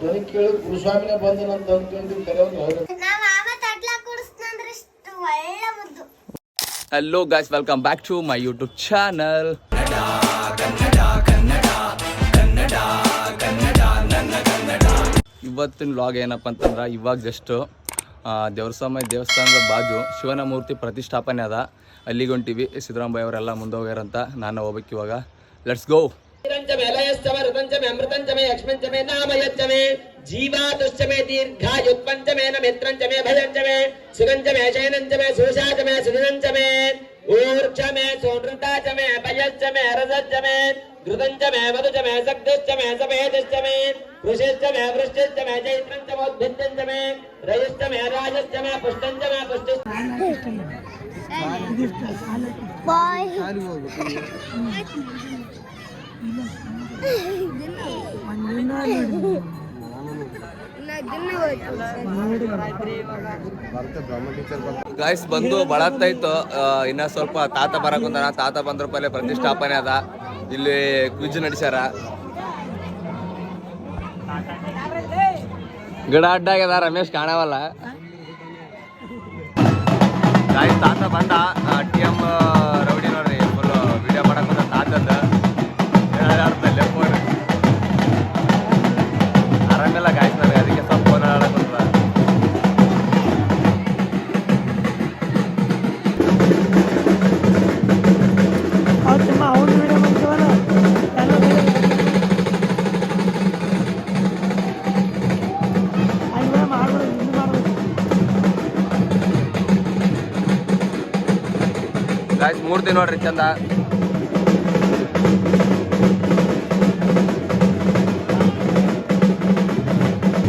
ಧ್ವನಿ ಕೇಳಿ ಗುರುಸ್ವಾಮಿನೇ ಬಂದು ನಂತ hello guys welcome back to my YouTube channel ಇವತ್ತಿನ ಲಾಗ್ ಏನಪ್ಪ ಅಂತಂದ್ರೆ, ಇವಾಗ ಜಸ್ಟ್ ದೇವಸ್ವಾಮಿ ದೇವಸ್ಥಾನದ ಬಾಜು ಶಿವನ ಮೂರ್ತಿ ಪ್ರತಿಷ್ಠಾಪನೆ ಅದ. ಅಲ್ಲಿಗೆ ಹೊಂಟಿವಿ ಸಿದ್ದರಾಮಯ್ಯ ಅವರೆಲ್ಲ ಮುಂದೆ ಹೋಗ್ಯಾರಂತ ನಾನು ಹೋಗ್ಬೇಕು ಇವಾಗ ಲೆಟ್ಸ್ ಗೋ ृतञ्चमे लयश्चमे अमृतञ्चमे यक्ष्मञ्चमे नामयच्चमे जीवातुश्चमे दीर्घायुत्पञ्चमे न मित्रञ्चमे भयञ्चमे सुगञ्चमे शयनञ्चमे सुषाचमे सुदिनञ्चमे ऊर्क्षमे सोनृताचमे पयश्चमे रसश्चमे घृतञ्चमे मधुचमे सक्तिश्चमे सफेदश्चमे वृषिश्चमे वृष्टिश्चमे चैत्रञ्चमोद्भिद्यञ्चमे रयश्चमे राजश्चमे पुष्टञ्चमे पुष्टिश्चमे ಬಾಯ್ ಗಾಯ್ಸ್ ಬಂದು ಬಳತ್ತಾಯ್ತು ಇನ್ನ ಸ್ವಲ್ಪ ತಾತ ಬರಕ್ ತಾತ ಬಂದ್ರ ಪಲ್ಲೆ ಪ್ರತಿಷ್ಠಾಪನೆ ಅದ. ಇಲ್ಲಿ ಕ್ವಿಜ್ ನಡೆಸ್ಯಾರ. ಗಿಡ ಅಡ್ಡಾಗ್ಯದ ರಮೇಶ್ ಕಾಣವಲ್ಲ. ಗಾಯ್ಸ್ ತಾತ ಬಂದ. ಟಿ ಎಂ ರೌಡಿ ನೋಡ್ರಿ ಫುಲ್ ವಿಡಿಯೋ ಮಾಡಕ್ ತಾತದ. ಆಡ್ತಲ್ಲ ಫೋನ್ ಆರಾಮಿಲ್ಲ ಗಾಯ್ಸ್ ಮೂರ್ತಿ ನೋಡ್ರಿ ಚಂದ.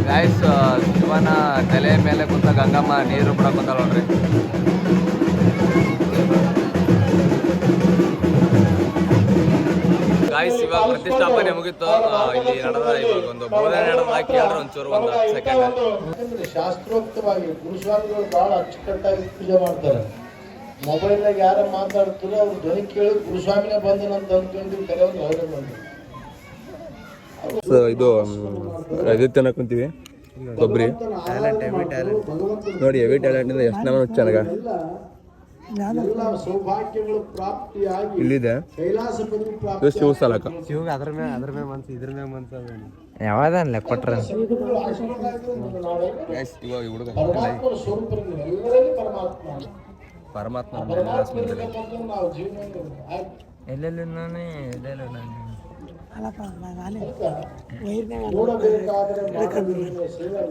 ಗಾಯ್ಸ್ ಶಿವನ ತಲೆ ಮೇಲೆ ಕುಂತ ಗಂಗಮ್ಮ ನೀರು ಕೂಡ ಕುಂತಾಳ ನೋಡ್ರಿ. ಗಾಯ್ಸ್ ಇವಾಗ ಪ್ರತಿಷ್ಠಾಪನೆ ಮುಗಿತು. ಇಲ್ಲಿ ನಡೆದ ಇವಾಗ ಒಂದು ಬೋಧನೆ ನಡೆದ ಕೇಳ್ರ ಒಂಚೂರು ಒಂದು ಸೆಕೆಂಡ್ ಶಾಸ್ತ್ರೋಕ್ತವಾಗಿ ಪುರುಷಾರ್ಥಗಳು ಬಹಳ ಅಚ್ಚುಕಟ್ಟಾಗಿ ಪೂಜೆ ಮಾಡ್ತಾರೆ. ಮೊಬೈಲ್ನಾಗ ಯಾರ ಮಾತಾಡ್ತಾರೋ ಅವ್ರ ಧ್ವನಿ ಕೇಳಿ ಗುರುಸ್ವಾಮಿನೇ ಬಂದನಂತ ಅಂದ್ಕೊಂಡು ಕರೆ ಅವ್ನು ಅವರೇ ಬಂದರು. ಸೊ ಇದು ರಜೆ ತಿನ್ನಕ್ ಕುಂತೀವಿ ಕೊಬ್ಬರಿ. ನೋಡಿ ಎವಿ ಟ್ಯಾಲೆಂಟ್ ಎಷ್ಟು ನಮ್ಮ ಚೆನ್ನಾಗ ಎಲ್ಲ ಸೌಭಾಗ್ಯಗಳು ಪ್ರಾಪ್ತಿಯಾಗಿ ಇಲ್ಲಿದೆ. ಇದು ಶಿವ ಸಲಕ ಯಾವ್ದನ್ಲ ಮೇಲೆ ಮನ್ಸು ಹುಡುಗ ಪರಮಾತ್ಮನ ಸ್ವರೂಪರಿಗೆ ಕೊಟ್ರೆ? ಪರಮಾತ್ಮ ಪರಮಾತ್ಮ ಪರಮಾತ್ಮ ನಾವು ಜೀವನ ಆಯ್ತು. ಎಲ್ಲೆಲ್ಲಿ ನಾನೇ ಎಲ್ಲೆಲ್ಲ ನಾನು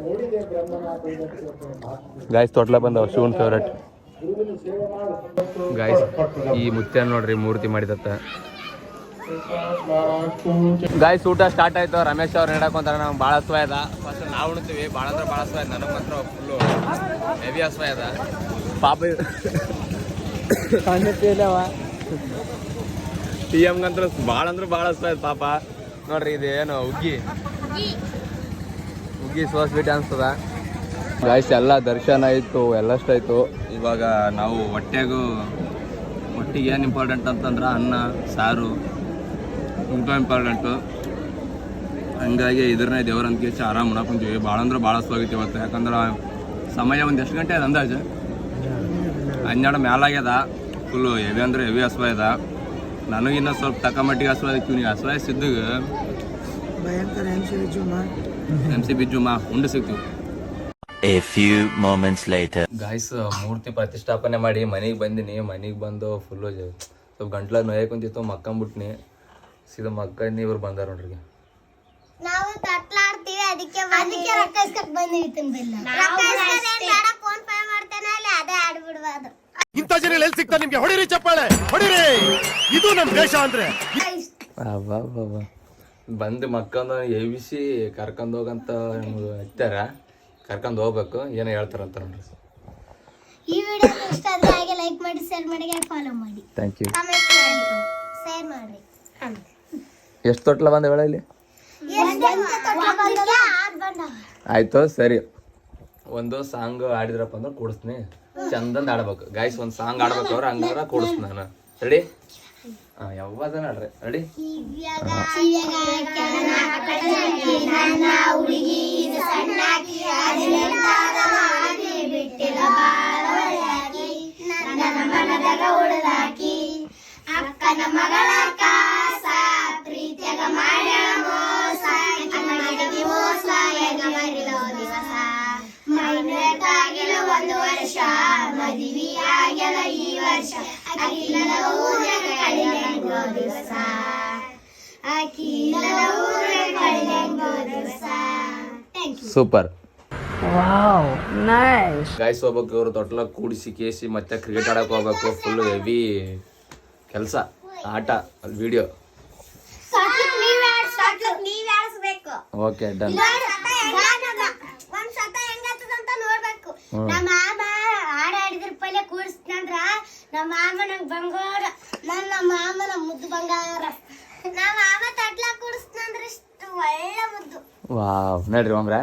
ನೋಡಿದೆ ಬ್ರಹ್ಮನಾಥ ಗಾಯ್ಸ್ ತೊಟ್ಲ ಬಂದವ ಶಿವನ್ ಫೇವ್ರೇಟ್ ಗಾಯ್ಸ್ ಈ ಮುತ್ಯ ನೋಡ್ರಿ ಮೂರ್ತಿ ಮಾಡಿದತ್ತ. ಗಾಯ್ಸ್ ಊಟ ಸ್ಟಾರ್ಟ್ ಆಯ್ತು. ರಮೇಶ್ ಅವ್ರು ಹೇಳಕೊಂತಾರ ನಮ್ಗೆ ಭಾಳ ಹಸ್ವ ಅದ. ಫಸ್ಟ್ ನಾವು ಉಣ್ತೀವಿ. ಭಾಳ ಅಂದ್ರೆ ಭಾಳ ಹಸ್ವ ನನಗೆ ಮಾತ್ರ ಫುಲ್ಲು ಹೆವಿ ಹಸ್ವ ಅದ. ಪಾಪ ಟಿ ಎಮ್ಗಂತ್ರ ಭಾಳ ಅಂದ್ರೆ ಭಾಳ ಅಷ್ಟ ಆಯ್ತು ಪಾಪ. ನೋಡ್ರಿ ಇದು ಏನು ಉಗ್ಗಿ ಉಗ್ಗಿ ಸೋ ಸ್ವೀಟ್ ಅನ್ಸ್ತದ. ಗಾಯ್ಸ್ ಎಲ್ಲ ದರ್ಶನ ಆಯಿತು ಎಲ್ಲಷ್ಟಾಯ್ತು ಇವಾಗ ನಾವು ಹೊಟ್ಟೆಗೂ ಹೊಟ್ಟಿಗೆ ಏನು ಇಂಪಾರ್ಟೆಂಟ್ ಅಂತಂದ್ರೆ ಅನ್ನ ಸಾರು. ಊಟ ಇಂಪಾರ್ಟೆಂಟು ಹಂಗಾಗಿ ಇದ್ರನ್ನೇ ದೇವ್ರ ಅಂತ ಕೇಳಿ ಆರಾಮ್ ಮಾಡಕೊಂತೀವಿ ಭಾಳ ಅಂದ್ರೆ ಭಾಳ ಸ್ವಾಗತ ಇವತ್ತು. ಯಾಕಂದ್ರೆ ಸಮಯ ಒಂದು ಎಷ್ಟು ಗಂಟೆ ಅದು ಅಂದಾಜು? ಹನ್ನೆರಡು ಮ್ಯಾಲಾಗ್ಯದ. ಫುಲ್ಲು ಹೆವಿ ಅಂದ್ರೆ ಹೆವಿ ಹಸುವ ಅದ ನನಗಿನ್ನ ಸ್ವಲ್ಪ ತಕ್ಕ ಮಟ್ಟಿಗೆ ಹಸುವ ಇವ್ನಿಗೆ ಹಸುವ ಸಿದ್ದಿಗೆ? ಎಂ ಸಿ ಬಿಜ್ಜು ಮಾ ಉಂಡು ಸಿಗ್ತೀವಿ A few moments later. Guys ಮೂರ್ತಿ ಪ್ರತಿಷ್ಠಾಪನೆ ಮಾಡಿ ಮನೆಗೆ ಬಂದಿನಿ. ಮನೆಗೆ ಬಂದು ಫುಲ್ಲು ಸ್ವಲ್ಪ ಗಂಟ್ಲ ನೋಯಕ್ ಕುಂತಿತ್ತು. ಮಕ್ಕಂಬಿಟ್ನಿ. ಸೀದಾ ಮಕ್ಕಂದು ಇವ್ರು ಬಂದಾರ ನೋಡ್ರಿ. ನಾವು ತಟ್ಲಾಡ್ತೀವಿ. ಅದಕ್ಕೆ ಅದಕ್ಕೆ ರೊಕ್ಕ ರೊಕ್ಕ ಇಸ್ಕೊಟ್ ಏನ್ ಬೇಡ ಫೋನ್ ಪೇ ಮಾಡ್ತೇನೆ ಅದೇ. ಆಡ್ಬಿಡ್ಬೋದು ಇಂಥ ಜನ ಎಲ್ಲಿ ಸಿಗ್ತಾರೆ ನಿಮ್ಗೆ? ಹೊಡಿರಿ ಚಪ್ಪಾಳೆ ಹೊಡಿರಿ. ಇದು ನಮ್ ದೇಶ ಅಂದ್ರೆ. ಅಬ್ಬಾ ಬಂದು ಮಕ್ಕಂದು ಎವಿಸಿ ಕರ್ಕೊಂಡು ಹೋಗಂತ ಇತ್ತಾರ ಕರ್ಕೊಂಡು ಹೋಗ್ಬೇಕು. ಏನೋ ಹೇಳ್ತಾರಂತ ನೋಡ್ರಿ. ಈ ವಿಡಿಯೋ ಇಷ್ಟ ಆದ್ರೆ ಹಾಗೆ ಲೈಕ್ ಮಾಡಿ ಶೇರ್ ಮಾಡಿ ಫಾಲೋ ಮಾಡಿ. ಥ್ಯಾಂಕ್ ಯು ಕಾಮೆಂಟ್ ಮಾಡಿ. ಶೇರ್ ಮಾಡಿ. ಎಷ್ಟು ತೊಟ್ಲ ಬಂದ ಹೇಳ ಇಲ್ಲಿ? ಆಯ್ತು ಸರಿ. ಒಂದು ಸಾಂಗ್ ಆಡಿದ್ರಪ್ಪ ಅಂದ್ರೆ ಕೂಡಿಸ್ತೀನಿ. ಚಂದಂದ ಆಡ್ಬೇಕು. ಗಾಯ್ಸ್ ಒಂದು ಸಾಂಗ್ ಆಡ್ಬೇಕು ಅವ್ರ ಹಂಗಾರ ಕೂಡಿಸ್ತೀನಿ ನಾನು. ರೆಡಿ ಹಾಂ ಯಾವಾಗ ನನ್ನ ಹುಡುಗಿ ದಿವಸ. ದಿವಸ. ಸೂಪರ್ ಗಾಯ್ಸ್ ಹೋಗ್ಬೇಕು ಇವರು ತೊಟ್ಲ ಕೂಡಿಸಿ ಕೇಸಿ ಮತ್ತೆ ಕ್ರಿಕೆಟ್ ಆಡಕ್ ಹೋಗ್ಬೇಕು. ಫುಲ್ ಹೆವಿ ಕೆಲಸ ಆಟ ವಿಡಿಯೋ ನೀವ್ ನೀವ್ ಆಡಿಸ್ಬೇಕು ಓಕೆ ಡನ್ ನಮ್ಮ ಮಾಮ ಹಾಡ ಆಡಿದ್ರ ಪಲ್ಲೆ ಕೂಡಿಸ್ನಂದ್ರ ನಮ್ಮ ಮಾಮ ನಂಗ್ ಬಂಗಾರ ನನ್ನ ಮಾಮನ ಮುದ್ದು ಬಂಗಾರ. ನಮ್ಮ ಮಾಮ ತಟ್ಲ ಕೂಡಿಸ್ನಂದ್ರ ಇಷ್ಟು ಒಳ್ಳೆ ಮುದ್ದು. ವಾವ್ ನಡ್ರಿ ಮಾಮ್ರ.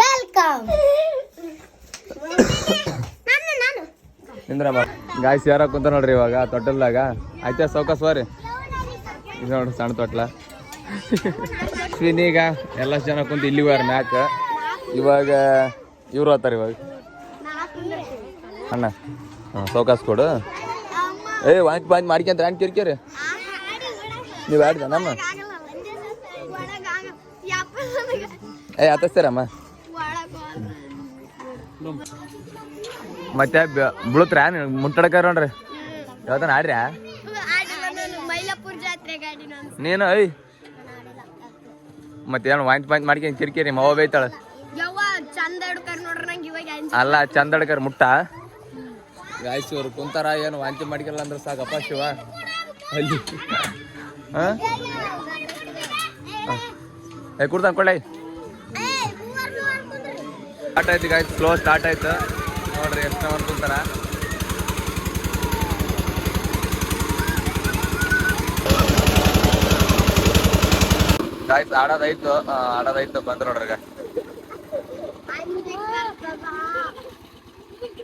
ವೆಲ್ಕಮ್ ನಿಂದ್ರಮ್ಮ. ಗಾಯ್ಸ್ ಯಾರ ಕುಂತ ನೋಡ್ರಿ ಇವಾಗ ತೊಟ್ಟಲ್ದಾಗ. ಆಯ್ತಾ ಸೌಕ ಬರ್ರಿ ಇದು ನೋಡ್ರಿ ಸಣ್ಣ ತೊಟ್ಲ. ಈಗ ಎಲ್ಲ ಜನ ಕುಂತ ಇಲ್ಲಿ ಮ್ಯಾಚ್ ಮ್ಯಾಕ್ ಇವಾಗ ಇವ್ರು ಹೋಗ್ತಾರೆ ಇವಾಗ. ಅಣ್ಣ. ಹಾಂ ಸೌಕಾಸ್ ಕೊಡು. ಏ ವಾಂಕ್ ಬಾಂಕ್ ಮಾಡ್ಕೊಂತ ಹ್ಯಾಂಡ್ ಕಿರ್ಕಿರಿ ನೀವು ಆಡ್ದ ನಮ್ಮ ಏ ಹತ್ತಿಸ್ತೀರಮ್ಮ? ಮತ್ತೆ ಬೀಳುತ್ತ್ರ ಮುಟ್ಟಡಕ ನೋಡ್ರಿ. ಯಾವತ್ತನ ಆಡ್ರ್ಯಾ? ನೀನು ಐ ಮತ್ತೇನು ವಾಂಟ್ ಪಾಯಿಂಟ್ ಮಾಡ್ಕೊಂಡು ಕಿರಿಕಿರಿ ಮಾವ ಬೈತಾಳ. ಅಲ್ಲ ಚಂದ ಅಲ್ಲ ಚಂದಡ್ಕರ್ ಮುಟ್ಟ. ಗಾಯ್ಸ್ ಕುಂತಾರ, ಏನು ವಾಂತಿ ಮಾಡ್ಕಿಲ್ಲ ಅಂದ್ರೆ ಸಾಕಪ್ಪ ಶಿವ? ಅಲ್ಲಿ. ಏ, ಕುಡ್ದು ಅನ್ಕೊಳ್ಳಿ ಸ್ಟಾರ್ಟ್ ಆಯ್ತು ಗಾಯ್ಸ್ ಸ್ಲೋ ಸ್ಟಾರ್ಟ್ ಆಯ್ತು. ನೋಡ್ರಿ, ಎಷ್ಟು ಅವನ್ ಕುಂತಾರ. ಗಾಯ್ಸ್ ಆಡೋದಾಯ್ತು ಆಡೋದಾಯ್ತು ಬಂದ್ರು ನೋಡ್ರಿ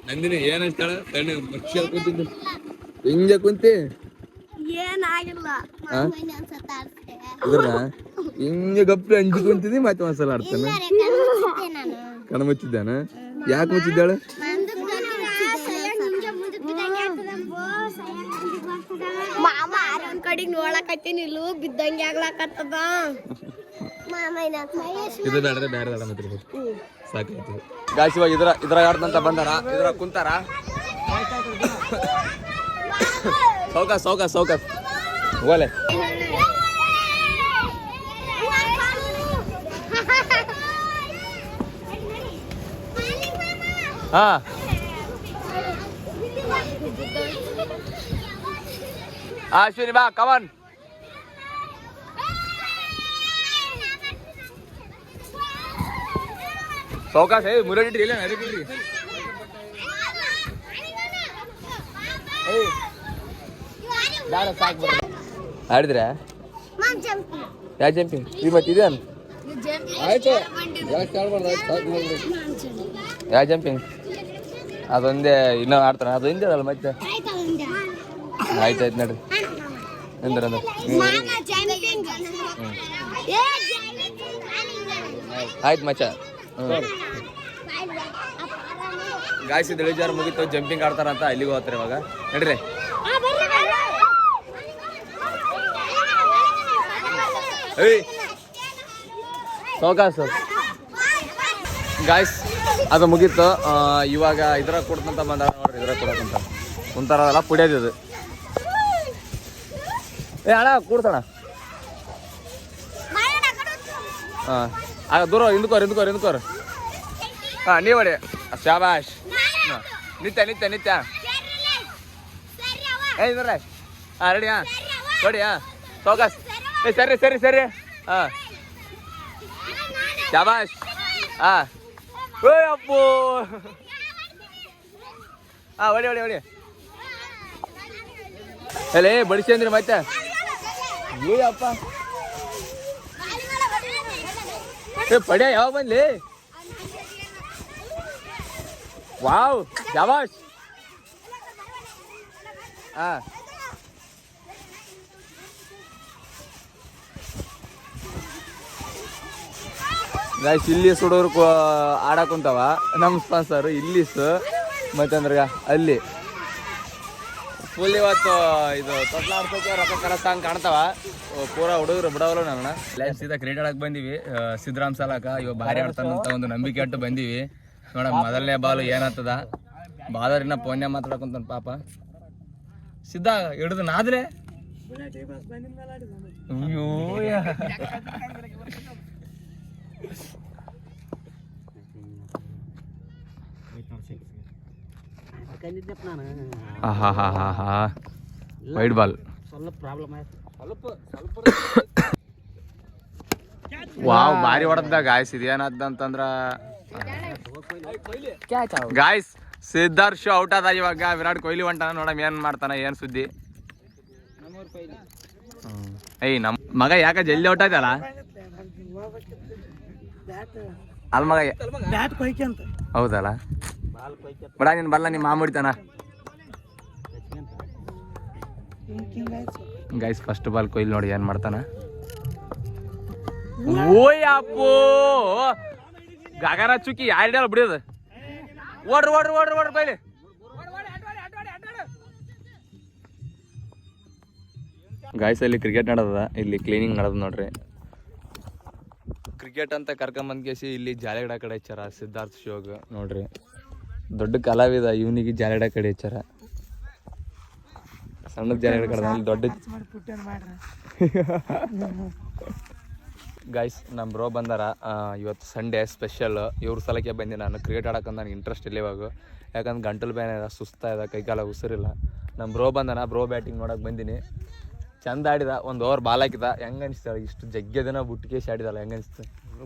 ನಂದಿನಿ ಏನ್ ಹಿಂಗ ತಣ್ಣಗೆ ಮಕ್ಷ ಕುಂತಿದ್ದು. ಹಿಂಗೆ ಕುಂತಿ? ಏನಾಗಿಲ್ಲ. ಆ? ಇದ್ರ ಹಿಂಗೆ ಗಪ್ಪಿ ಅಂಜಿ ಕುಂತಿದ್ದಿ ಮತ್ತೆ ಒಂದ್ಸಲ ಆಡ್ತಾನೆ. ನಾನು. ಕಣ ಮುಚ್ಚಿದ್ದಾನ? ಯಾಕೆ ಮುಚ್ಚಿದ್ದಾಳೆ? ಮಾಮ ಒಂದ್ ಕಡೆಗ್ ನೋಡಕತ್ತೀನಿ ಇಲ್ಲೂ ಬಿದ್ದಂಗೆ ಆಗ್ಲಾಕತ್ತದ. ಮಾಮ ಇದು ಬೇಡ ಬೇರೆ ಬೇಡ ಮತ್ತೆ ಸಾಕಾಯ್ತು ಗಾಯ್ಸ್ ಇವಾಗ ಇದ್ರ ಇದ್ರ ಆಡ್ದಂತ ಬಂದಾರ. ಇದ್ರ ಕುಂತಾರ. ಸೌಕ ಸೌಕ ಸೌಕ ಹೋಗಲೆ. ಹಾ. ಅಶ್ವಿನಿ ಬಾ ಕಮನ್ ಸೌಕಾಸ್ ಏ ಮುರಡಿಡ್ರಿ ಇಲ್ಲ ಬಿಡ್ರಿ ಆಡಿದ್ರ? ಯಾ ಜಂಪಿಂಗ್ ಈ ಮತ್ತೆ ಇದೆ? ಯಾವ ಜಂಪಿಂಗ್ ಅದೊಂದೇ ಇನ್ನೂ ಆಡ್ತಾನೆ ಅದು ಹಿಂದೆ ಅಲ್ಲ ಮತ್ತೆ? ಆಯ್ತಾಯ್ತು ಆಯ್ತು ನಡ್ರಿ. ಅಂದ್ರೆ ಆಯ್ತು ಮಚ್ಚ. ಗಾಯ್ಸಿದ ಇಳಿಜಾರು ಮುಗಿತು ಜಂಪಿಂಗ್ ಆಡ್ತಾರಂತ ಅಲ್ಲಿಗೆ ಹೋಗ್ತಾರೆ ಇವಾಗ. ನಡ್ರಿ. ಸರ್. ಗಾಯ್ಸ್ ಅದು ಮುಗೀತು. ಇವಾಗ ಇದ್ರ ಕೊಡ್ತಂತ ಬಂದಾರ ನೋಡ್ರಿ ಇದ್ರ ಕೊಡಕ್ಕಂತ ಕುಂತಾರಲ್ಲ ಅದೆಲ್ಲ ಇದು. ಏ ಅಣ್ಣ ಕೂಡ್ತಣ್ಣ ಹಾಂ ಆಗ ದೂರ ಹಿಂದ್ಕೋರ್ ಹಿಂದ್ಕೋರ್ ಹಿಂದ್ಕೋರ್ ಹಾಂ ನೀವು ಹೊಡಿ. ಶಾಬಾಶ್ ಹಾ. ನಿತ್ಯ ನಿತ್ಯ ನಿತ್ಯ. ಏ ಇದ್ರ ಹಾಂ ರೆಡಿ ಹಾಂ ನೋಡಿ ಹಾಂ ಸೌಕಾಸ್ ಏ ಸರಿ ಸರಿ ಸರಿ. ಹಾಂ ಶಾಬಾಶ್ ಹಾಂ ಓಯ್ ಅಪ್ಪು. ಹಾಂ ಹೊಡಿ ಹೊಡಿ ಹೊಡಿ. ಅಲ್ಲೇ ಬಡಿಸಿ ಅಂದ್ರೆ ಮತ್ತೆ. ಏ ಅಪ್ಪ. ಏ, ಪಡ್ಯ ಯಾವ ಬಂದ್ಲಿ? ವಾವ್ ಶಾಬಾಷ್ ಹಾ ಗಾಯ್ಸ್ ಇಲ್ಲಿ ಸುಡೋರು ಆಡಕುಂತವ ಕುಂತಾವ. ನಮ್ಮ ಸ್ಪಾನ್ಸರ್ ಇಲ್ಲಿಸ್ ಮತ್ತಂದ್ರೆ ಅಲ್ಲಿ. ಫುಲ್ ಇವತ್ತು ಇದು ತೊಟ್ಲ ಆಡ್ಸೋಕೆ ರೊಕ್ಕ ಕರೆಸ್ತಾ ಕಾಣ್ತಾವ. ಓ, ಪೂರಾ ಹುಡುಗರು ಬಿಡವಲ್ಲ ನನ್ನ ಲೈಫ್ ಸೀದಾ ಕ್ರಿಕೆಟ್ ಆಡಕ್ ಬಂದಿವಿ. ಸಿದ್ದರಾಮ್ ಸಾಲಕ ಇವ ಭಾರಿ ಆಡ್ತಾನಂತ ಒಂದು ನಂಬಿಕೆ ಇಟ್ಟು ಬಂದಿವಿ. ನೋಡ ಮೊದಲನೇ ಬಾಲು ಏನಾಗ್ತದ? ಬಾದರಿನ ಪೋನ್ಯ ಮಾತಾಡಕಂತ ಪಾಪ. ಸಿದ್ಧ ಹಿಡಿದು ನಾದ್ರೆ? ಅಯ್ಯೋ. ಯಾ- ಹಾ ವೈಡ್ ಬಾಲ್. ವಾವ್ ಭಾರಿ ಹೊಡೆದ ಗಾಯ್ಸ್ ಇದೇನದಂತಂದ್ರ ಗಾಯ್ಸ್ ಶೋ ಔಟ್ ಆದ ಇವಾಗ. ವಿರಾಟ್ ಕೊಹ್ಲಿ ಹೊಂಟಾನ ನೋಡಮ್ ಏನ್ ಮಾಡ್ತಾನ ಏನ್ ಸುದ್ದಿ. ಏಯ್ ನಮ್ ಮಗ ಯಾಕ ಜಲ್ದಿ ಔಟ್ ಆಯ್ತಲ್ಲ ಅಲ್ ಮಗ ಹೌದಲ್ಲ? ಬಡ ನೀನ್ ಬಲ್ಲ ನಿಮ್ಮ ಮಾಮೂಡಿತನ ಗೈಸ್ ಫಸ್ಟ್ ಬಾಲ್ ಕೊಯ್ಲು ನೋಡಿ ಏನ್ ಮಾಡ್ತಾನ. ಓಯಪ್ಪೋ ಗಗನ ಚುಕ್ಕಿ ಯಾರ್ಯಾರ ಬಿಡಿಯೋದು? ಓಡ್ರಿ ಓಡ್ರಿ ಓಡ್ರಿ ಓಡ್ರಿ ಕೊಯ್ಲಿ. ಅಲ್ಲಿ ಕ್ರಿಕೆಟ್ ನಡೆದ ಇಲ್ಲಿ ಕ್ಲೀನಿಂಗ್ ನಡೆದ ನೋಡ್ರಿ. ಕ್ರಿಕೆಟ್ ಅಂತ ಕರ್ಕೊಂಬಂದ್ ಕೇಸಿ ಇಲ್ಲಿ ಜಾಲಿಗಡ ಕಡೆ ಹಚ್ಚಾರ ಸಿದ್ಧಾರ್ಥ ಶೋಗ್, ನೋಡ್ರಿ. ದೊಡ್ಡ ಕಲಾವಿದ ಇವನಿಗೆ ಜಾಲಡ ಕಡೆ ಹಚ್ಚಾರ. ಸಣ್ಣ ಜಾಲಡ ಕಡೆ ದೊಡ್ಡ ಗೈಸ್ ನಮ್ಮ ಬ್ರೋ ಬಂದಾರ ಇವತ್ತು ಸಂಡೇ ಸ್ಪೆಷಲ್ ಇವ್ರ ಸಲಕ್ಕೆ ಬಂದೆ ನಾನು. ಕ್ರಿಕೆಟ್ ಆಡಕ್ಕೆ ನನಗೆ ಇಂಟ್ರೆಸ್ಟ್ ಇಲ್ಲ ಇವಾಗ. ಯಾಕಂದ್ರೆ ಗಂಟಲು ಬ್ಯಾನ್ ಇದೆ, ಸುಸ್ತಾ ಇದೆ, ಕೈಕಾಲ ಉಸಿರಿಲ್ಲ. ನಮ್ಮ ಬ್ರೋ ಬಂದನ ಬ್ರೋ ಬ್ಯಾಟಿಂಗ್ ನೋಡಕ್ಕೆ ಬಂದೀನಿ. ಚಂದ ಆಡಿದ, ಒಂದು ಓವರ್ ಬಾಲ್ ಹಾಕಿದ. ಹೆಂಗ್ ಅನಿಸ್ತಾಳೆ ಇಷ್ಟು ಜಗ್ಗೆ ದಿನ ಬುಟ್ಟಿಗೆ ಆಡಿದಲ್ಲ ಹೆಂಗೆ ಅನಿಸ್ತು?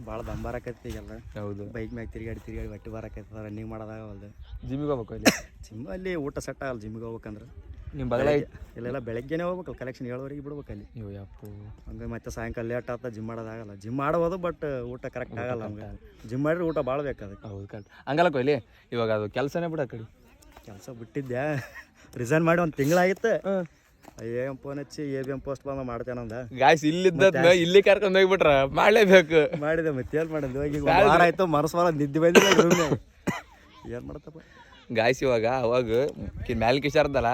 ಭಾಳ ದಮ್ ಈಗೆಲ್ಲ. ಹೌದು. ಬೈಕ್ ಮ್ಯಾಗ ತಿರುಗಾಡಿ ತಿರುಗಾಡಿ ಹೊಟ್ಟೆ ಬರಕತ್ತ ರನ್ನಿಂಗ್ ಮಾಡೋದಾಗವಲ್ದು ಜಿಮ್ಮಿಗೆ ಹೋಗ್ಬೇಕು ಇಲ್ಲಿ ಜಿಮ್ ಅಲ್ಲಿ ಊಟ ಸೆಟ್ ಆಗಲ್ಲ ಜಿಮ್ಗೆ ಹೋಗ್ಬೇಕಂದ್ರೆ. ನಿಮ್ಮ ಬಗಲ ಇಲ್ಲೆಲ್ಲ ಬೆಳಗ್ಗೆನೇ ಹೋಗ್ಬೇಕಲ್ಲ ಕಲೆಕ್ಷನ್ ಏಳುವರೆಗೆ ಬಿಡ್ಬೇಕು ಅಲ್ಲಿ. ನೀವು ಯಪ್ಪು. ಹಂಗೆ ಮತ್ತೆ ಸಾಯಂಕಾಲ ಲೇಟ್ ಆಗ್ತಾ ಜಿಮ್ ಮಾಡೋದಾಗಲ್ಲ ಜಿಮ್ ಮಾಡ್ಬೋದು ಬಟ್ ಊಟ ಕರೆಕ್ಟ್ ಆಗಲ್ಲ ನಮ್ಗೆ. ಜಿಮ್ ಮಾಡಿದ್ರೆ ಊಟ ಭಾಳ ಬೇಕು ಅದಕ್ಕೆ. ಹೌದು ಕರೆಕ್ಟ್ ಹಂಗಲ್ಲ ಕೊಯ್ಲಿ ಇವಾಗ ಅದು ಕೆಲಸನೇ ಬಿಡ ಕಡೆ. ಕೆಲಸ ಬಿಟ್ಟಿದ್ದೆ ರಿಸೈನ್ ಮಾಡಿ ಒಂದು ತಿಂಗಳಾಗಿತ್ತು ಎಂ ಫೋನ್ ಹಚ್ಚಿ ಎ ಬಿ ಎಂ ಪೋಸ್ಟ್ ಬಂದ ಮಾಡ್ತೇನಂದ ಗಾಯ್ಸ್ ಇಲ್ಲಿದ್ದ ಇಲ್ಲಿ ಕರ್ಕೊಂಡು ಹೋಗ್ಬಿಟ್ರ? ಮಾಡ್ಲೇಬೇಕು. ಮಾಡಿದೆ ಮತ್ತೆ ಏನ್ ಮಾಡಿದ್ವಿ ಹೋಗಿ ಒಂದ್ ವಾರ ಆಯ್ತು ಮನಸ್ಸು ಬರ ನಿದ್ದೆ ಬಂದಿಲ್ಲ ಏನ್ ಮಾಡ್ತಪ್ಪ? ಗಾಯ್ಸ್ ಇವಾಗ ಅವಾಗ ಮ್ಯಾಲ್ ಕಿಶಾರ್ದಲ್ಲ?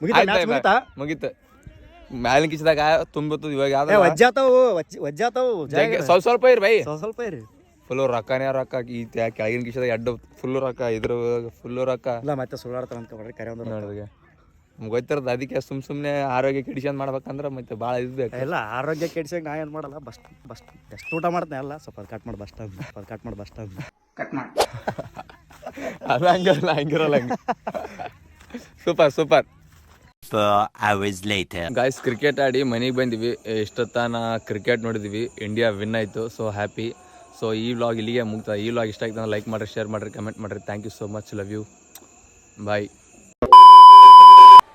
ಮುಗಿತಾ ಮುಗೀತು? ಮ್ಯಾಲಿನ ಕಿಶದಾಗ ತುಂಬಿತ್ತು ಇವಾಗ ಯಾವ್ದು ವಜ್ಜಾತಾವು ವಜ್ಜ- ವಜ್ಜಾತಾವು ಸ್ವಲ್ಪ ಸ್ವಲ್ಪ ಇರ್ ಬೈ. ಸ್ವಲ್ಪ ಸ್ವಲ್ಪ ಇರಿ ಫುಲ್ ರೊಕ್ಕನೇ ರೊಕ್ಕ ಈ ಕೆಳಗಿನ ಕಿಶದಾಗ ಎಡ್ಡು ಫುಲ್ ರೊಕ್ಕ ಇದ್ರ ಫುಲ್ ರೊಕ್ಕ. ಇಲ್ಲ ಮತ್ತೆ ಸುಳ್ಳಾಡ್ತಾರ ಅಂತ ಕರೆ ಒಂದು ನೋಡಿದ್ರೆ ಗೊತ್ತಿರೋದು ಅದಕ್ಕೆ ಸುಮ್ ಸುಮ್ಮನೆ ಆರೋಗ್ಯ ಕೆಡಿಸ್ಕೊಂಡು ಮಾಡ್ಬೇಕಂದ್ರೆ ಮತ್ತೆ ಭಾಳ ಇದು ಬೇಕು. ಇಲ್ಲ ಆರೋಗ್ಯ ಕೆಡ್ಸಕ್ ನಾ ಏನು ಮಾಡಲ್ಲ ಬಸ್ಟ್ ಬಸ್ಟ್ ಎಷ್ಟು ಊಟ ಮಾಡ್ತೀನಿ? ಅಲ್ಲ ಸ್ವಲ್ಪ ಅದು ಕಟ್ ಮಾಡಿ ಬಸ್ಟ್ ಅದು ಕಟ್ ಮಾಡಿ ಬಸ್ಟ್ ಅದು ಅದು ಹಂಗಿರಲ್ಲ ಹಂಗಿರಲ್ಲ ಹಂಗೆ. Super super. ಗಾಯ್ಸ್ ಕ್ರಿಕೆಟ್ ಆಡಿ ಮನೆಗೆ ಬಂದಿವಿ. ಇಷ್ಟೊತ್ತಾನ ಕ್ರಿಕೆಟ್ ನೋಡಿದ್ವಿ. ಇಂಡಿಯಾ ವಿನ್ ಆಯಿತು. ಸೊ ಹ್ಯಾಪಿ ಸೊ ಈ ವ್ಲಾಗ್ ಇಲ್ಲಿಗೆ ಮುಗ್ತಾ ಈ ವ್ಲಾಗ್ ಇಷ್ಟ ಆಯ್ತು ಲೈಕ್ ಮಾಡ್ರಿ ಶೇರ್ ಮಾಡ್ರಿ ಕಮೆಂಟ್ ಮಾಡ್ರಿ. Thank you so much love you bye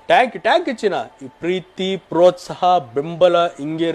tank ಟ್ಯಾಂಕ್ ಇಚ್ಚಿನ ಈ ಪ್ರೀತಿ ಪ್ರೋತ್ಸಾಹ ಬೆಂಬಲ ಹಿಂಗೆ